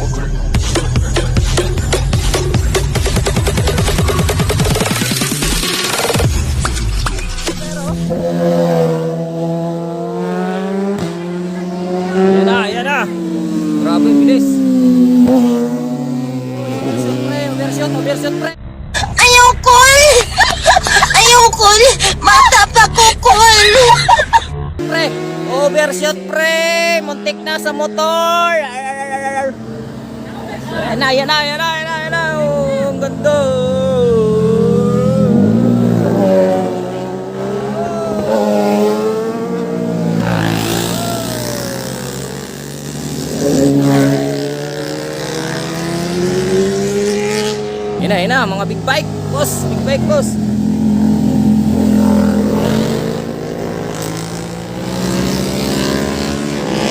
Yan na, yan na. Grabe, bilis. Overshot pre, overshot, overshot pre. Ayoko! Ayoko! Matapakukol! Pre, overshot pre. Muntik na sa motor. Yan na, yan na, yan na, yan na, yan na. Oh, ang ganda. Yan na, yan na, mga big bike, boss, big bike, boss.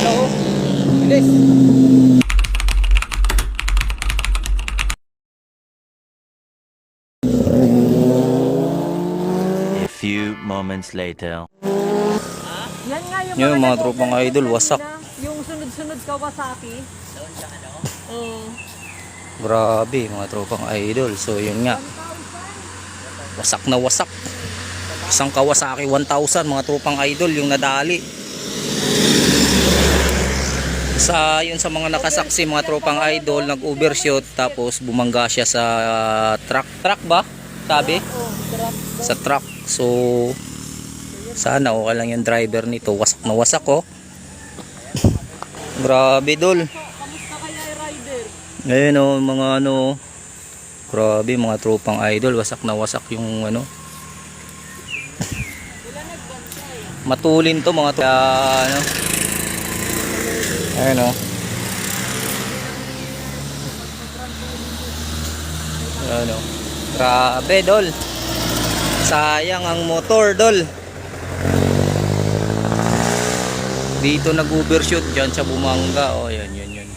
Hello, bilis. A moments later. Yan nga yung, Yung mga tropang idol, wasak. Yung sunod-sunod Kawasaki. Oo. Grabe, mga tropang idol. So, yun nga. Wasak na wasak. Isang Kawasaki 1000, mga tropang idol, yung nadali. Sa yun sa mga nakasaksi, mga tropang idol, nag-overshoot tapos bumangga siya sa truck. Truck ba? Sabi? Truck. Sa truck. So, sana okay lang yung driver nito. Wasak na wasak, oh. Grabe, dol. Kamusta kaya yung rider? Ngayon oh, mga ano, grabe mga tropang idol, wasak na wasak yung ano. Matulin to mga to, Kaya, ano. Ayun oh. Ano, grabe dol. Sayang ang motor dol. Dito nag-overshoot dyan sa bumangga. Oh, yan, yan, yan.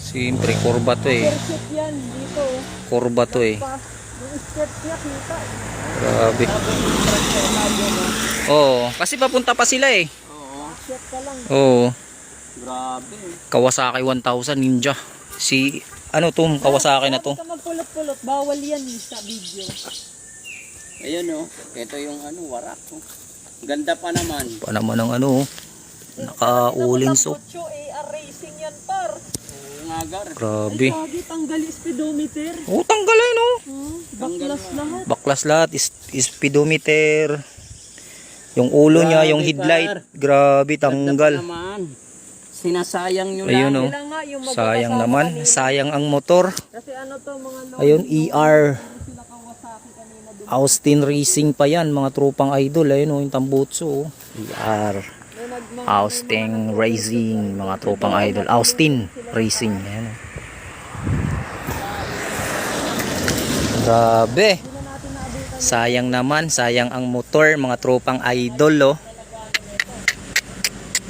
Siyempre, kurba to eh. Perfect yan dito. Kurba to eh. Kita. Grabe. Oo, kasi papunta pa sila eh. Step ka lang. Oo. Grabe. Kawasaki 1000 Ninja. Si ano to, Kawasaki na to. Magpulot-pulot. Bawal yan sa video. Ayun oh. Ito yung ano, warak. Oh. Ganda pa naman. Pa naman ang ano, oh. Naka-ulin so. AR Racing yan par. Grabe. Ay, tanggali speedometer. Oh, tanggalin oh. Hmm, baklas lahat. Baklas lahat, is, speedometer. Yung ulo niya, yung headlight. Grabe, tanggal. naman. Sinasayang nyo Ayun lang. oh. Nga yung Sayang naman, kanina. sayang ang motor. Kasi ano to mga long Ayun, ER. Austin Racing pa yan, mga tropang idol. Ayun o, yung tambutso. oh. ER. Austin Racing, mga tropang idol. Austin Racing. Ayan. Grabe. Sayang naman, sayang ang motor, mga tropang idol. Oh.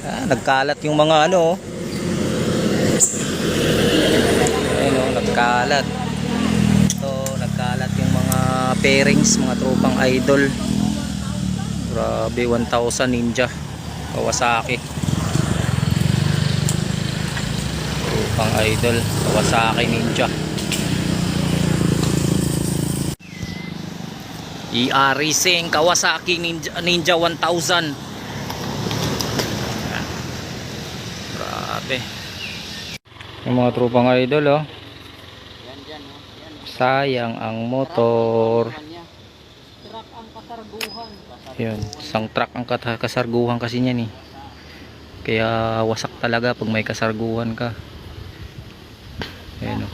Ah, nagkalat yung mga ano. oh. Ayun oh, nagkalat. Ito, nagkalat yung mga pairings, mga tropang idol. Grabe, 1,000 Ninja. Kawasaki. Tropang idol. Kawasaki Ninja. ER Racing Kawasaki Ninja, Ninja 1000. Grabe. Yung mga tropang idol oh. Oh. Yan. Sayang ang motor. Yan niya. truck ang kasarguhan. Yun, isang truck ang kasarguhan kasi niyan eh. Kaya wasak talaga pag may kasarguhan ka. Ayun oh.